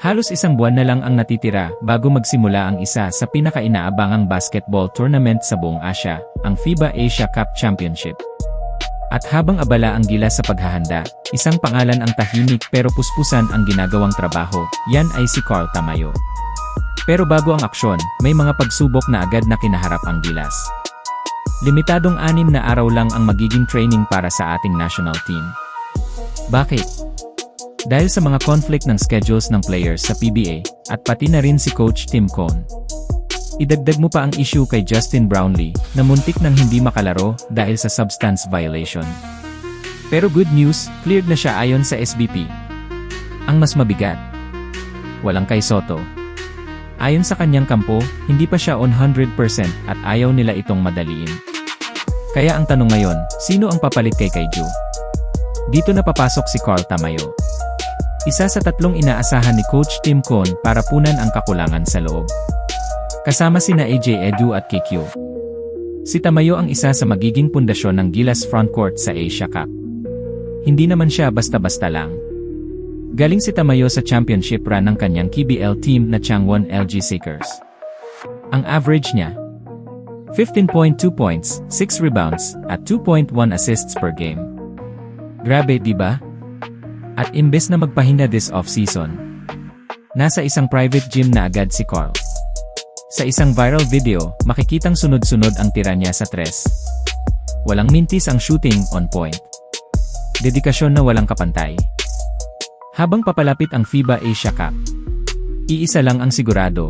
Halos isang buwan na lang ang natitira bago magsimula ang isa sa pinaka-inaabangang basketball tournament sa buong Asia, ang FIBA Asia Cup Championship. At habang abala ang gila sa paghahanda, isang pangalan ang tahimik pero puspusan ang ginagawang trabaho, yan ay si Carl Tamayo. Pero bago ang aksyon, may mga pagsubok na agad na kinaharap ang gilas. Limitadong anim na araw lang ang magiging training para sa ating national team. Bakit? Dahil sa mga conflict ng schedules ng players sa PBA, at pati na rin si Coach Tim Cohn. Idagdag mo pa ang issue kay Justin Brownlee, na muntik nang hindi makalaro dahil sa substance violation. Pero good news, cleared na siya ayon sa SBP. Ang mas mabigat. Walang kay Soto. Ayon sa kanyang kampo, hindi pa siya on 100% at ayaw nila itong madaliin. Kaya ang tanong ngayon, sino ang papalit kay Kaiju? Dito na papasok si Carl Tamayo. Isa sa tatlong inaasahan ni Coach Tim Cohn para punan ang kakulangan sa loob. Kasama sina AJ Edu at KQ. Si Tamayo ang isa sa magiging pundasyon ng Gilas frontcourt sa Asia Cup. Hindi naman siya basta-basta lang. Galing si Tamayo sa championship run ng kanyang KBL team na Changwon LG Seekers. Ang average niya, 15.2 points, 6 rebounds, at 2.1 assists per game. Grabe, di ba? At imbes na magpahinga this off-season, nasa isang private gym na agad si Carl. Sa isang viral video, makikitang sunod-sunod ang tira niya sa tres. Walang mintis ang shooting on point. Dedikasyon na walang kapantay. Habang papalapit ang FIBA Asia Cup, iisa lang ang sigurado.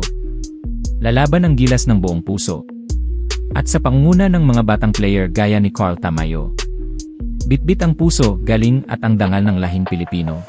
Lalaban ang gilas ng buong puso. At sa pangunguna ng mga batang player gaya ni Carl Tamayo. Bitbit ang puso, galing at ang dangal ng lahing Pilipino.